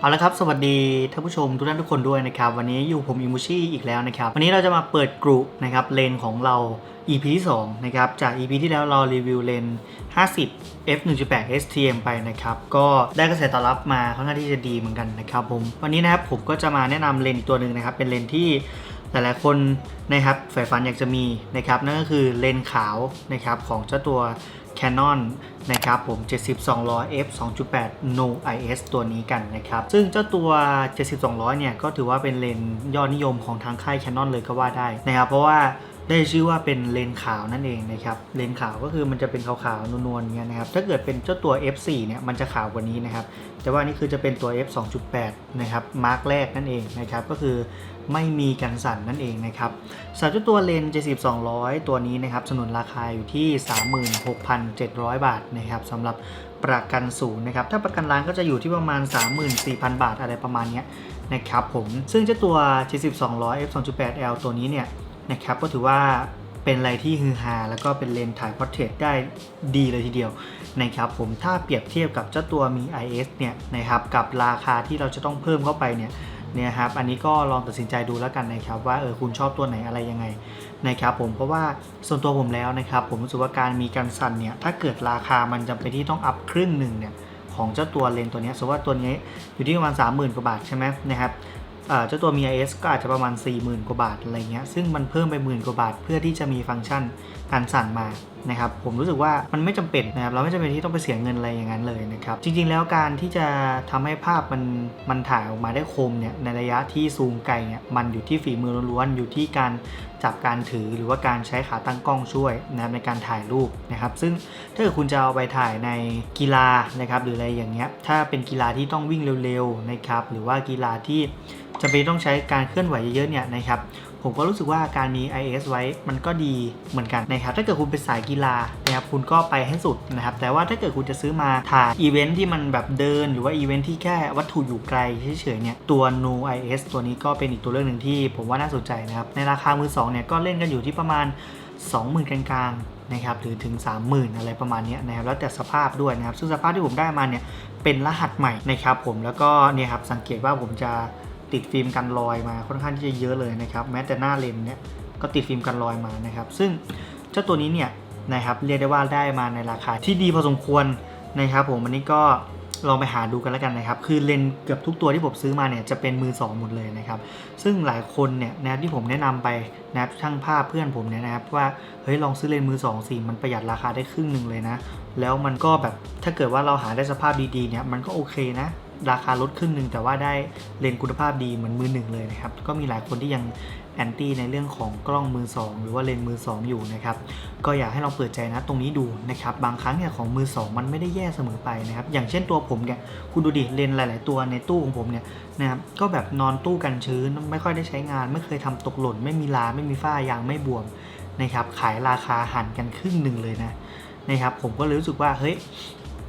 เอาละครับ สวัสดีท่านผู้ชมทุกท่านทุกคนด้วยนะครับ วันนี้อยู่ผมอิมูชิอีกแล้วนะครับ วันนี้เราจะมาเปิดกลุ่มนะครับเลนของเรา EP ที่2นะครับ จาก EP ที่แล้วเรารีวิวเลน 50 f 1.8 STM ไปนะครับ ก็ได้กระแสตอบรับมาค่อนข้างที่จะดีเหมือนกันนะครับผม วันนี้นะครับผมก็จะมาแนะนำเลนอีกตัวหนึ่งนะครับ เป็นเลนที่หลายๆคนนะครับใฝ่ฝันอยากจะมีนะครับ นั่นก็คือเลนขาวนะครับของเจ้าตัว Canon นะครับผม 7200 f 2.8 no IS ตัวนี้กันนะครับ ซึ่งเจ้าตัว 7200 เนี่ย ก็ถือว่าเป็นเลนส์ยอดนิยมของทางค่าย Canon เลยก็ว่าได้นะครับ เพราะว่าได้ชื่อว่าเป็นเลนขาวนั่นเองนะครับ เลนขาวก็คือมันจะเป็นขาวๆนวลๆเงี้ยนะครับ ถ้าเกิดเป็นเจ้าตัว f4 เนี่ยมันจะขาวกว่านี้นะครับ แต่ว่านี่คือจะเป็นตัว f 2.8 นะครับ มาร์กแรกนั่นเองนะครับ ก็คือ ไม่มีกันสั่นนั่นเองนะครับสำหรับเจ้าตัวเลนส์ 70-200 ตัวนี้นะครับสนุนราคาอยู่ที่ 36,700 บาทนะครับสำหรับประกันศูนย์นะครับ ถ้าประกันร้านก็จะอยู่ที่ประมาณ 34,000 บาทอะไรประมาณนี้นะครับผม ซึ่งเจ้าตัว 70-200 f 2.8 l ตัวนี้เนี่ยนะครับก็ถือว่าเป็นอะไรที่ฮือฮาแล้วก็เป็นเลนส์ถ่ายพอร์เทรตได้ดีเลยทีเดียวนะครับผมถ้าเปรียบเทียบกับเจ้าตัวมี IS เนี่ยนะครับกับราคาที่เราจะต้องเพิ่มเข้าไปเนี่ย เนี่ยครับอันนี้ก็ลองตัดสินใจดูแล้วกันนะครับว่าเออคุณชอบตัวไหนอะไรยังไงนะครับผมเพราะว่าส่วนตัวผมแล้วนะครับ ผมรู้สึกว่าการมีการสั่นเนี่ยถ้าเกิดราคามันจำเป็นที่ต้องอัพครึ่งหนึ่งเนี่ยของเจ้าตัวเลนตัวนี้สมมติว่าตัวนี้อยู่ที่ประมาณ 30,000 กว่าบาทใช่ไหมนะครับเอ่อเจ้าตัวมี IS ก็อาจจะประมาณ 40,000 กว่าบาทอะไรเงี้ยซึ่งมันเพิ่มไปหมื่นกว่าบาท เพื่อที่จะมีฟังก์ชันการสั่นมา นะครับผมรู้สึกว่ามันไม่จำเป็นนะครับเราไม่จำเป็นที่ต้องไปเสียเงินอะไรอย่างนั้นเลยนะครับจริงๆแล้วการที่จะทำให้ภาพมันมันถ่ายออกมาได้คมเนี่ยในระยะที่ซูมไกลเนี่ยมันอยู่ที่ฝีมือล้วนๆอยู่ที่การจับการถือหรือว่าการใช้ขาตั้งกล้องช่วยนะครับในการถ่ายรูปนะครับ ซึ่งถ้าเกิดคุณจะเอาไปถ่ายในกีฬานะครับหรืออะไรอย่างเงี้ยถ้าเป็นกีฬาที่ต้องวิ่งเร็วๆนะครับหรือว่ากีฬาที่จะเป็นต้องใช้การเคลื่อนไหวเยอะๆเนี่ยนะครับ ผมก็รู้สึกว่าการมี IS ไว้มันก็ดีเหมือนกันนะครับถ้าเกิดคุณเป็นสายกีฬานะครับคุณก็ไปให้สุดนะครับแต่ว่าถ้าเกิดคุณจะซื้อมาถ่ายอีเวนท์ที่มันแบบเดิน หรือว่าอีเวนท์ที่แค่วัตถุอยู่ไกลเฉยๆเนี่ยตัว No IS ตัวนี้ก็เป็นอีกตัวเลือกหนึ่งที่ผมว่าน่าสนใจนะครับในราคามือสองเนี่ยก็เล่นกันอยู่ที่ประมาณ 20,000 กลางๆนะครับหรือถึง 30,000 อะไรประมาณนี้นะครับแล้วแต่สภาพด้วยนะครับซึ่งสภาพที่ผมได้มาเนี่ยเป็นรหัสใหม่นะครับผมแล้วก็เนี่ยครับสังเกตว่าผมจะ ติดฟิล์มกันรอยมาค่อนข้างที่จะเยอะเลยนะครับ แม้แต่หน้าเลนเนี่ยก็ติดฟิล์มกันรอยมานะครับ ซึ่งเจ้าตัวนี้เนี่ยนะครับเรียกได้ว่าได้มาในราคาที่ดีพอสมควรนะครับ ผมอันนี้ก็ลองไปหาดูกันแล้วกันนะครับ คือเลนส์เกือบทุกตัวที่ผมซื้อมาเนี่ยจะเป็นมือสองหมดเลยนะครับ ซึ่งหลายคนเนี่ยนะครับที่ผมแนะนำไปนะครับช่างภาพเพื่อนผมเนี่ยนะครับว่าเฮ้ยลองซื้อเลนส์มือสองสิมันประหยัดราคาได้ครึ่งหนึ่งเลยนะ แล้วมันก็แบบถ้าเกิดว่าเราหาได้สภาพดีๆเนี่ยมันก็โอเคนะ ราคาลดครึ่งหนึ่งแต่ว่าได้เลนส์คุณภาพดีเหมือนมือหนึ่งเลยนะครับ ก็มีหลายคนที่ยังแอนตี้ในเรื่องของกล้องมือ 2 หรือว่าเลนส์มือ 2 อยู่นะครับ ก็อยากให้ลองเปิดใจนะตรงนี้ดูนะครับ บางครั้งเนี่ยของมือ 2 มันไม่ได้แย่เสมอไปนะครับ อย่างเช่นตัวผมเนี่ยคุณดูดิเลนส์หลาย ๆ ตัวในตู้ของผมเนี่ยนะครับก็แบบนอนตู้กันชื้นไม่ค่อยได้ใช้งาน ไม่เคยทำตกหล่น ไม่มีลาไม่มีฝ้ายางไม่บวมนะครับขายราคาหันกันครึ่งหนึ่งเลยนะนะครับผมก็เลยรู้สึกว่าเฮ้ย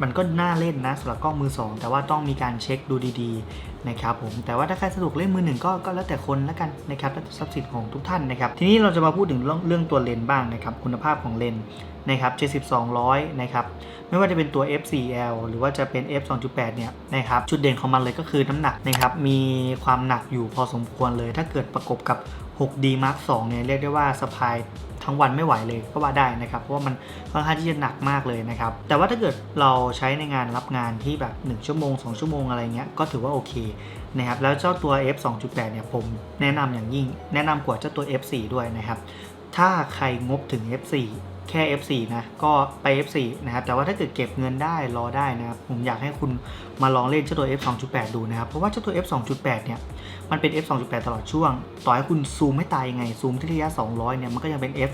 มันก็น่าเล่นนะสำหรับกล้องมือ 2 แต่ว่าต้องมีการเช็คดูดีๆนะครับผมแต่ว่าถ้าใครสะดวกเล่นมือหนึ่งก็ก็แล้วแต่คนแล้วกันนะครับแล้วแต่ทรัพย์สินของทุกท่านนะครับทีนี้เราจะมาพูดถึงเรื่องตัวเลนส์บ้างนะครับคุณภาพของเลนส์นะครับ70-200นะครับไม่ว่าจะเป็นตัว f4l หรือว่าจะเป็น f 2.8 เนี่ยนะครับจุดเด่นของมันเลยก็คือน้ำหนักนะครับมีความหนักอยู่พอสมควรเลย ถ้าเกิดประกบกับ 6D Mark 2เนี่ยเรียกได้ว่าสะพาย ทั้งวันไม่ไหวเลยก็ว่าได้นะครับ เพราะว่ามันค่อนข้างที่จะหนักมากเลยนะครับ แต่ว่าถ้าเกิดเราใช้ในงานรับงานที่แบบ 1 ชั่วโมง 2 ชั่วโมงอะไรเงี้ยก็ถือว่าโอเคนะครับแล้วเจ้าตัว f 2.8เนี่ยผมแนะนำอย่างยิ่ง แนะนำกว่าเจ้าตัว f4 ด้วยนะครับถ้าใครงบถึง f4 แค่ F4 นะ ก็ไป F4 นะครับ แต่ว่าถ้าเกิดเก็บเงินได้รอได้นะครับ ผมอยากให้คุณมาลองเล่นเจ้าตัว F 2.8 ดูนะครับ เพราะว่าเจ้าตัว F 2.8 เนี่ย มันเป็น F 2.8 ตลอดช่วง ต่อให้คุณซูมไม่ตายยังไง ซูมที่ระยะ 200 เนี่ย มันก็ยังเป็น F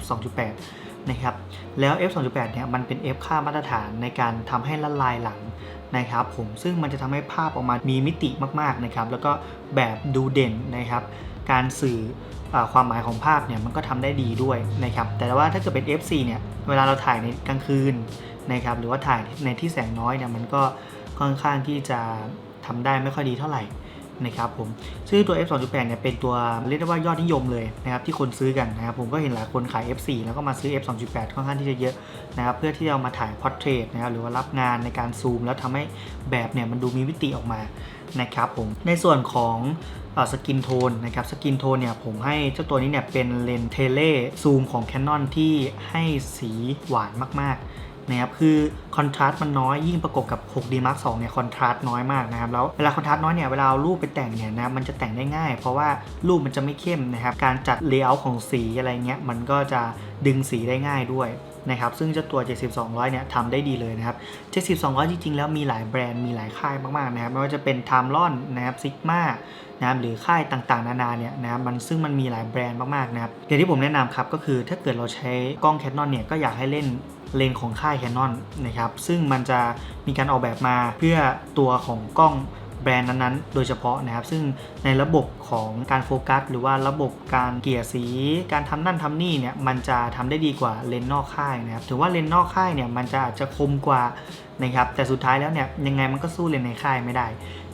2.8 นะครับ แล้ว F 2.8 เนี่ย มันเป็น F ค่ามาตรฐานในการทำให้ละลายหลังนะครับผม ซึ่งมันจะทำให้ภาพออกมามีมิติมากๆนะครับ แล้วก็แบบดูเด่นนะครับ การสื่อความหมายของภาพเนี่ยมันก็ทำได้ดีด้วยนะครับแต่ว่าถ้าเกิดเป็น F4 เนี่ยเวลาเราถ่ายในกลางคืนนะครับหรือว่าถ่ายในที่แสงน้อยเนี่ยมันก็ค่อนข้างที่จะทำได้ไม่ค่อยดีเท่าไหร่นะครับผมซึ่งตัว f 2.8เนี่ยเป็นตัวเรียกได้ว่ายอดนิยมเลยนะครับที่คนซื้อกันนะครับผมก็เห็นหลายคนขาย f4 แล้วก็มาซื้อ f 2.8ค่อนข้างที่จะเยอะนะครับเพื่อที่จะเอามาถ่ายพอร์เทรตนะครับหรือว่ารับงานในการซูม แล้วทำให้แบบเนี่ยมันดูมีมิติออกมา นะครับผมในส่วนของสกินโทนนะครับสกินโทนเนี่ยผมให้เจ้าตัวนี้เนี่ยเป็นเลนเทเลซูมของ Canon ที่ให้สีหวานมากๆนะครับคือคอนทราสต์มันน้อยยิ่งประกบกับ 6D Mark II เนี่ยคอนทราสต์น้อยมากนะครับแล้วเวลาคอนทราสต์น้อยเนี่ยเวลาเอารูปไปแต่งเนี่ยนะมันจะแต่งได้ง่าย เพราะว่ารูปมันจะไม่เข้มนะครับการจัดเลเยอร์ของสีอะไรเงี้ยมันก็จะดึงสีได้ง่ายด้วย นะครับซึ่งเจ้าตัว 7200 เนี่ยทำได้ดีเลยนะครับ 7200 จริงๆ แล้วมีหลายแบรนด์มีหลายค่ายมากๆนะครับไม่ว่าจะเป็น t i m e l o n นะครับ Sigma นะครับหรือค่ายต่างๆ นานาเนี่ยนะครับมันซึ่งมันมีหลายแบรนด์มากๆนะครับอย่างที่ผมแนะนำครับก็คือถ้าเกิดเราใช้กล้อง Canon เนี่ยก็อยากให้เล่นเลนของค่าย Canon นะครับซึ่งมันจะมีการออกแบบมาเพื่อตัวของกล้อง แบรนด์นั้นๆ โดยเฉพาะนะครับ ซึ่งในระบบของการโฟกัส หรือว่าระบบการเกลี่ยสี การทำนั่นทำนี่เนี่ยมันจะทำได้ดีกว่าเลนส์นอกค่ายนะครับถือว่าเลนส์นอกค่ายเนี่ยมันจะอาจจะคมกว่านะครับแต่สุดท้ายแล้วเนี่ยยังไงมันก็สู้เลนส์ในค่ายไม่ได้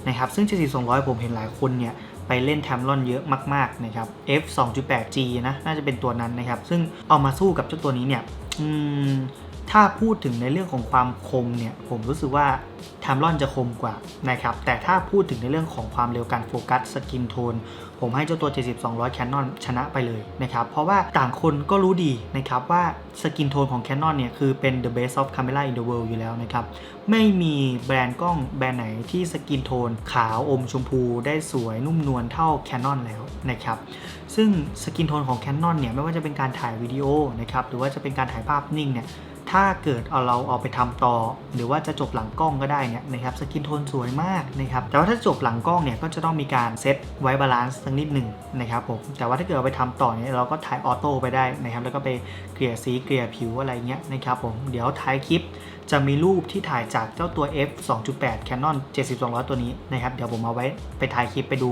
นะครับซึ่ง7200 ผมเห็นหลายคนเนี่ยไปเล่นแทมลอนเยอะมากๆนะครับ f 2.8 g นะน่าจะเป็นตัวนั้นนะครับ ซึ่งเอามาสู้กับเจ้าตัวนี้เนี่ยอืม ถ้าพูดถึงในเรื่องของความคมเนี่ยผมรู้สึกว่าแทมลอนจะคมกว่านะครับแต่ถ้าพูดถึงในเรื่องของความเร็วการโฟกัสสกินโทนผมให้เจ้าตัว 7200 Canon ชนะไปเลยนะครับเพราะว่าต่างคนก็รู้ดีนะครับว่าสกินโทนของ Canon เนี่ยคือเป็น the best of camera in the world อยู่แล้วนะครับไม่มีแบรนด์กล้องแบรนด์ไหนที่สกินโทนขาวอมชมพูได้สวยนุ่มนวลเท่า Canon แล้วนะครับซึ่งสกินโทนของ Canon เนี่ยไม่ว่าจะเป็นการถ่ายวิดีโอนะครับหรือว่าจะเป็นการถ่ายภาพนิ่งเนี่ย ถ้าเกิดเอาเราเอาไปทำต่อ หรือว่าจะจบหลังกล้องก็ได้เนี่ยนะครับสกินโทนสวยมากนะครับแต่ว่าถ้าจบหลังกล้องเนี่ยก็จะต้องมีการเซตไว้บาลานซ์สักนิดหนึ่งนะครับผมแต่ว่าถ้าเกิดเอาไปทำต่อเนี่ยเราก็ถ่ายออโต้ไปได้นะครับแล้วก็ไปเกลี่ยสีเกลี่ยผิวอะไรเงี้ยนะครับผมเดี๋ยวท้ายคลิป จะมีรูปที่ถ่ายจากเจ้าตัว f 2.8 Canon 7200 ตัวนี้นะครับ เดี๋ยวผมเอาไว้ไปถ่ายคลิปไปดู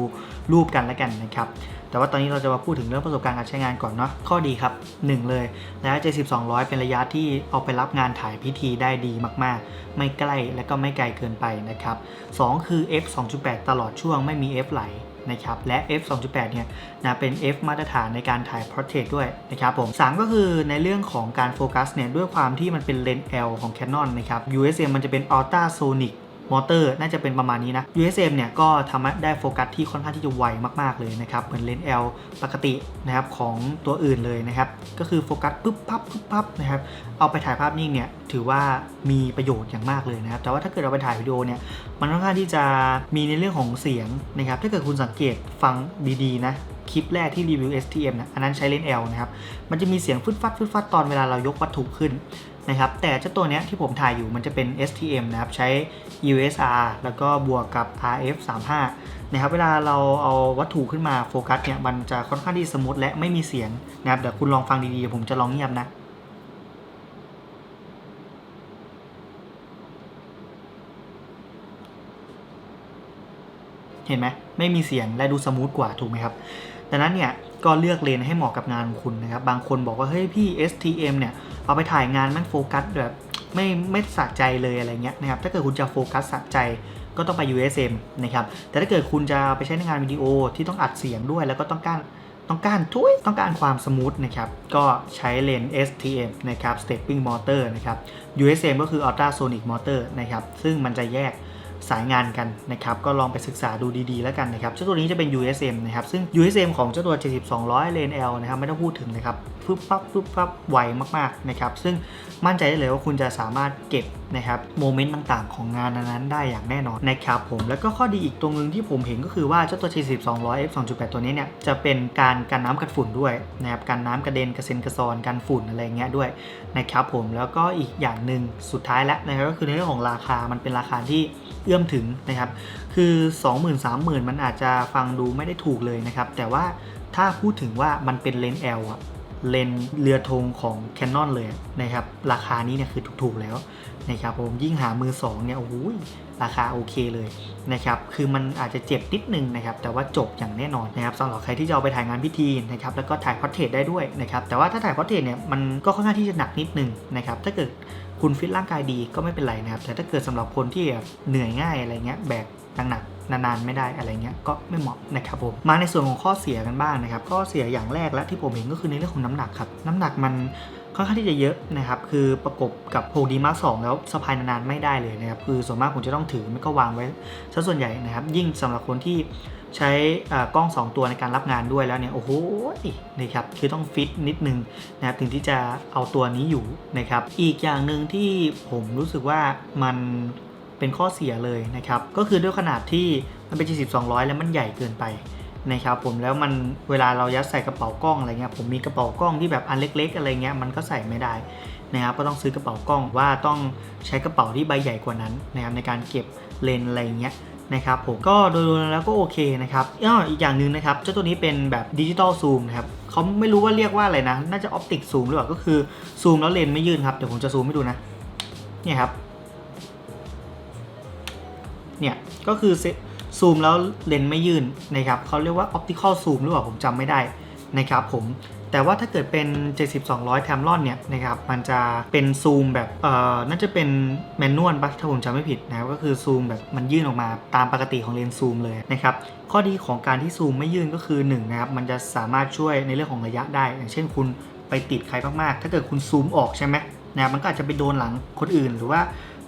รูปกันแล้วกันนะครับ แต่ว่าตอนนี้เราจะมาพูดถึงเรื่องประสบการณ์การใช้งานก่อนเนาะ ข้อดีครับ 1 เลยนะ7200 เป็นระยะที่เอาไปรับงานถ่ายพิธีได้ดีมากๆ ไม่ใกล้และก็ไม่ไกลเกินไปนะครับ 2 คือ f 2.8 ตลอดช่วงไม่มี f ไหล นะครับและ f 2.8เนี่ยนะเป็น f มาตรฐานในการถ่าย portrait ด้วยนะครับผม3ก็คือในเรื่องของการโฟกัสเนี่ยด้วยความที่มันเป็นเลนส์ L ของ Canon นะครับ USM มันจะเป็น ultrasonic มอเตอร์น่าจะเป็นประมาณนี้นะ USM เนี่ยก็ทำได้โฟกัสที่ค่อนข้างที่จะไวมากๆเลยนะครับ เหมือนเลนส์ L ปกตินะครับของตัวอื่นเลยนะครับ ก็คือโฟกัสปุ๊บปั๊บปุ๊บปั๊บนะครับ เอาไปถ่ายภาพนิ่งเนี่ยถือว่ามีประโยชน์อย่างมากเลยนะครับ แต่ว่าถ้าเกิดเราไปถ่ายวิดีโอเนี่ยมันค่อนข้างที่จะมีในเรื่องของเสียงนะครับ ถ้าเกิดคุณสังเกตฟังดีๆนะคลิปแรกที่รีวิว STM นะอันนั้นใช้เลนส์ L นะครับ มันจะมีเสียงฟึดฟัดฟึดฟัดตอนเวลาเรายกวัตถุขึ้น นะครับแต่เจ้าตัวเนี้ยที่ผมถ่ายอยู่มันจะเป็น STM นะครับใช้ USR แล้วก็บวกกับ RF 35นะครับเวลาเราเอาวัตถุขึ้นมาโฟกัสเนี่ยมันจะค่อนข้างที่สมูทและไม่มีเสียงนะครับเดี๋ยวคุณลองฟังดีๆผมจะลองเงียบนะเห็นไหมไม่มีเสียงและดูสมูทกว่าถูกไหมครับ ดังนั้นเนี่ยก็เลือกเลนให้เหมาะกับงานของคุณนะครับ บางคนบอกว่าเฮ้ยพี่ STM เนี่ยเอาไปถ่ายงานม่งโฟกัสแบบไม่ไม่สะใจเลยอะไรเงี้ยนะครับ ถ้าเกิดคุณจะโฟกัสสะใจก็ต้องไป USM นะครับ แต่ถ้าเกิดคุณจะไปใช้ในงานวิดีโอที่ต้องอัดเสียงด้วย แล้วก็ต้องการต้องการทุยต้องการความสมูทนะครับ ก็ใช้เลน STM นะครับ Stepping Motor นะครับ USM ก็คือ Ultrasonic Motor นะครับ ซึ่งมันจะแยก สายงานกันนะครับก็ลองไปศึกษาดูดีๆแล้วกันนะครับเจ้าตัวนี้จะเป็น USM นะครับซึ่ง USM ของเจ้าตัว 7200 เลน L นะครับไม่ต้องพูดถึงนะครับฟึบปั๊บฟึบปั๊บไวมากๆนะครับซึ่งมั่นใจได้เลยว่าคุณจะสามารถเก็บนะครับโมเมนต์ต่างๆ ของงานนั้นๆได้อย่างแน่นอนนะครับผมแล้วก็ข้อดีอีกตรงนึงที่ผมเห็นก็คือว่าเจ้าตัว 7200 f 2.8 ตัวนี้เนี่ยจะเป็นการกันน้ำกันฝุ่นด้วยนะครับกันน้ำกระเด็นกระเซ็นกระซอนกันฝุ่นอะไรเงี้ยด้วยนะครับผมแล้วก็อีกอย่างหนึ่งสุดท้ายแล้วนะครับก็คือในเรื่องของราคามันเป็นราคาที่เอื้อมถึงนะครับ คือ 20,000 30,000 มันอาจจะฟังดูไม่ได้ถูกเลยนะครับ แต่ว่าถ้าพูดถึงว่ามันเป็นเลนส์ L อะเลนเรือธงของ Canon เลยนะครับ ราคานี้เนี่ยคือถูกๆแล้วนะครับผมยิ่งหามือ2เนี่ยโอ้โหราคาโอเคเลยนะครับคือมันอาจจะเจ็บนิดนึงนะครับแต่ว่าจบอย่างแน่นอนนะครับสำหรับใครที่จะเอาไปถ่ายงานพิธีนะครับแล้วก็ถ่ายพอร์เทรตได้ด้วยนะครับแต่ว่าถ้าถ่ายพอร์เทรตเนี่ยมันก็ค่อนข้างที่จะหนักนิดนึงนะครับถ้าเกิด คุณฟิตร่างกายดีก็ไม่เป็นไรนะครับ แต่ถ้าเกิดสำหรับคนที่เหนื่อยง่ายอะไรเงี้ยแบกหนักๆนานๆไม่ได้อะไรเงี้ยก็ไม่เหมาะนะครับผมมาในส่วนของข้อเสียกันบ้างนะครับข้อเสียอย่างแรกและที่ผมเห็นก็คือในเรื่องของน้ำหนักครับน้ำหนักมันค่อนข้างที่จะเยอะนะครับคือประกบกับโ d ดีมาสองแล้วสะพายนานๆไม่ได้เลยนะครับคือส่วนมากผมจะต้องถือไม่ก็วางไว้ซะส่วนใหญ่นะครับยิ่งสำหรับคนที่ ใช้กล้อง 2 ตัวในการรับงานด้วยแล้วเนี่ยโอ้โหนี่ครับคือต้องฟิตนิดนึงนะครับถึงที่จะเอาตัวนี้อยู่นะครับ อีกอย่างหนึ่งที่ผมรู้สึกว่ามันเป็นข้อเสียเลยนะครับ ก็คือด้วยขนาดที่มันเป็น 7200 แล้วมันใหญ่เกินไปนะครับผมแล้วมันเวลาเรายัดใส่กระเป๋ากล้องอะไรเงี้ยผมมีกระเป๋ากล้องที่แบบอันเล็ก ๆ อะไรเงี้ยมันก็ใส่ไม่ได้นะครับก็ต้องซื้อกระเป๋ากล้องว่าต้องใช้กระเป๋าที่ใบใหญ่กว่านั้นนะครับในการเก็บเลนอะไรเงี้ย นะครับผมก็โดยรวมแล้วก็โอเคนะครับอ้ออีกอย่างหนึ่งนะครับเจ้าตัวนี้เป็นแบบดิจิตอลซูมนะครับเขาไม่รู้ว่าเรียกว่าอะไรนะ น่าจะออปติกซูมหรือเปล่าก็คือซูมแล้วเลนส์ไม่ยื่นครับเดี๋ยวผมจะซูมให้ดูนะเนี่ยครับเนี่ยก็คือซูมแล้วเลนส์ไม่ยื่นนะครับเขาเรียกว่าออปติคอลซูมหรือเปล่าผมจำไม่ได้นะครับผม แต่ว่าถ้าเกิดเป็น 70-200 แทมลอนเนี่ยนะครับมันจะเป็นซูมแบบเอ่อน่าจะเป็นแมนนวลปะถ้าผมจำไม่ผิดนะครับก็คือซูมแบบมันยื่นออกมาตามปกติของเลนส์ซูมเลยนะครับข้อดีของการที่ซูมไม่ยื่นก็คือ1นะครับมันจะสามารถช่วยในเรื่องของระยะได้ อย่างเช่นคุณไปติดใครมากๆ ถ้าเกิดคุณซูมออกใช่ไหมนะมันก็อาจจะไปโดนหลังคนอื่นหรือว่า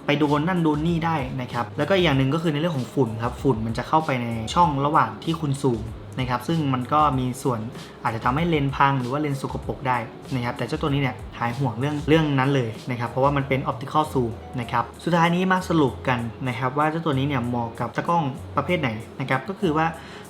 ไปโดนนั่นโดนนี่ได้นะครับ แล้วก็อีกอย่างหนึ่งก็คือในเรื่องของฝุ่นครับ ฝุ่นมันจะเข้าไปในช่องระหว่างที่คุณซูม นะครับ ซึ่งมันก็มีส่วนอาจจะทำให้เลนพังหรือว่าเลนสุกปรกได้นะครับ แต่เจ้าตัวนี้เนี่ยหายห่วงเรื่องเรื่องนั้นเลยนะครับ เพราะว่ามันเป็นออปติคอลซูมนะครับ สุดท้ายนี้มาสรุปกันนะครับว่าเจ้าตัวนี้เนี่ยเหมาะกับตากล้องประเภทไหนนะครับ ก็คือว่า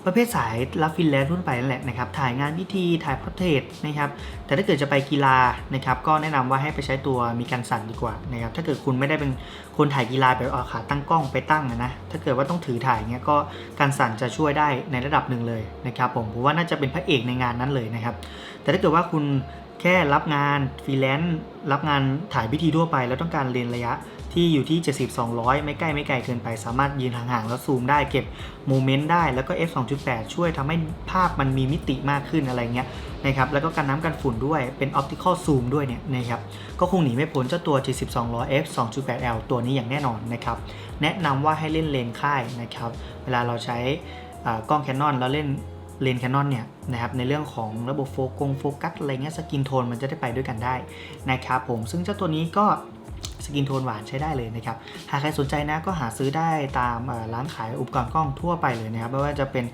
ประเภทสายรับฟินแลนซ์ทั่วไปนั่นแหละนะครับ ถ่ายงานพิธีถ่ายพอร์เทรตนะครับ แต่ถ้าเกิดจะไปกีฬานะครับ ก็แนะนำว่าให้ไปใช้ตัวมีการสั่นดีกว่านะครับ ถ้าเกิดคุณไม่ได้เป็นคนถ่ายกีฬาแบบเอาขาตั้งกล้องไปตั้งอะนะ ถ้าเกิดว่าต้องถือถ่ายเงี้ยก็การสั่นจะช่วยได้ในระดับหนึ่งเลยนะครับ ผมผมว่าน่าจะเป็นพระเอกในงานนั้นเลยนะครับ แต่ถ้าเกิดว่าคุณแค่รับงานฟรีแลนซ์รับงานถ่ายพิธีทั่วไป แล้วต้องการเลนระยะ ที่อยู่ที่ 70 200 ไม่ใกล้ไม่ไกลเกินไป สามารถยืนห่างๆ แล้วซูมได้เก็บโมเมนต์ได้แล้วก็ f 2.8 ช่วยทำให้ภาพมันมีมิติมากขึ้นอะไรเงี้ยนะครับแล้วก็กันน้ำกันฝุ่นด้วยเป็นออปติคอลซูมด้วยเนี่ยนะครับก็คงหนีไม่พ้นเจ้าตัว7200 f 2.8 l ตัวนี้อย่างแน่นอนนะครับแนะนำว่าให้เล่นเลนค่ายนะครับเวลาเราใช้กล้อง Canon แล้วเล่นเลนแคนนอนเนี่ยนะครับในเรื่องของระบบโฟกงโฟกัสอะไรเงี้ยสกินโทนมันจะได้ไปด้วยกันได้นะครับผมซึ่งเจ้าตัวนี้ก็ สกินโทนหวานใช้ได้เลยนะครับ หากใครสนใจนะก็หาซื้อได้ตามร้านขายอุปกรณ์กล้องทั่วไปเลยนะครับ ไม่ว่าจะเป็น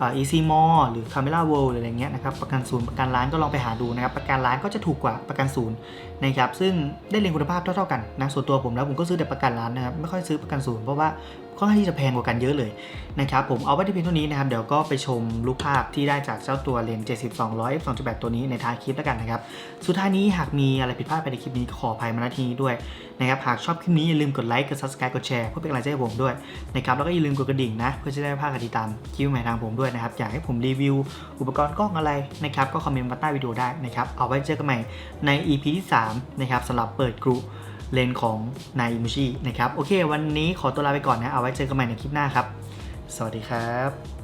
อ่อ Easy m o r e หรือ Camera World หรืออะไรเงี้ยนะครับ ประกันศูนย์ประกันร้านก็ลองไปหาดูนะครับ ประกันร้านก็จะถูกกว่าประกันศูนย์นะครับ ซึ่งได้เลนส์คุณภาพเท่าๆกันนะ ส่วนตัวผมแล้วผมก็ซื้อแต่ประกันร้านนะครับ ไม่ค่อยซื้อประกันศูนย์เพราะว่า ค่อนข้างที่จะแพงกว่ากันเยอะเลยนะครับผมเอาไว้ที่เพียงเท่านี้นะครับเดี๋ยวก็ไปชมรูปภาพที่ได้จากเจ้าตัวเลนส์7200 f 2.8ตัวนี้ในท้ายคลิปแล้วกันนะครับสุดท้ายนี้หากมีอะไรผิดพลาดไปในคลิปนี้ขออภัยมาณที่นี้ด้วยนะครับหากชอบคลิปนี้อย่าลืมกดไลค์กด subscribe กดแชร์เพื่อเป็นกำลังใจให้ผมด้วยนะครับแล้วก็อย่าลืมกดกระดิ่งนะเพื่อจะได้ไม่พลาดการติดตามคลิปใหม่ทางผมด้วยนะครับอยากให้ผมรีวิว อุปกรณ์กล้องอะไรนะครับก็คอมเมนต์มาใต้วิดีโอได้นะครับเอาไว้เจอกันใหม่ใน EP ที่3นะครับสำหรับเปิดกรุ เลนของนายอิมูชินะครับ โอเค วันนี้ขอตัวลาไปก่อนนะ เอาไว้เจอกันใหม่ในคลิปหน้าครับ สวัสดีครับ